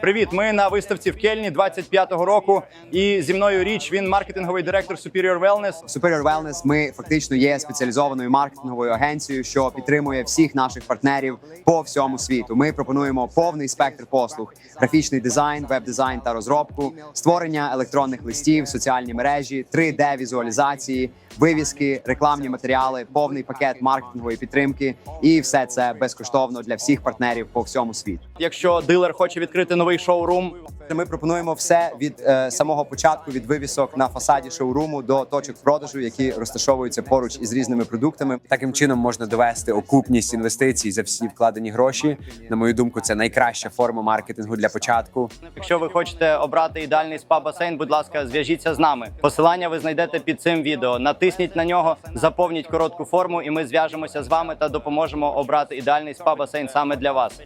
Привіт, ми на виставці в Кельні 25-го року. І зі мною річ він маркетинговий директор Superior Wellness. Superior Wellness ми фактично є спеціалізованою маркетинговою агенцією, що підтримує всіх наших партнерів по всьому світу. Ми пропонуємо повний спектр послуг: графічний дизайн, веб-дизайн та розробку, створення електронних листів, соціальні мережі, 3D-візуалізації, вивіски, рекламні матеріали, повний пакет маркетингової підтримки, і все це безкоштовно для всіх партнерів по всьому світу. Якщо дилер хоче відкрити новий шоурум, Ми пропонуємо все від е, самого початку, від вивісок на фасаді шоуруму до точок продажу, які розташовуються поруч із різними продуктами. Таким чином можна довести окупність інвестицій за всі вкладені гроші. На мою думку, це найкраща форма маркетингу для початку. якщо ви хочете обрати ідеальний спа-басейн, будь ласка, зв'яжіться з нами. Посилання ви знайдете під цим відео. Натисніть на нього, заповніть коротку форму, і ми зв'яжемося з вами та допоможемо обрати ідеальний спа-басейн саме для вас.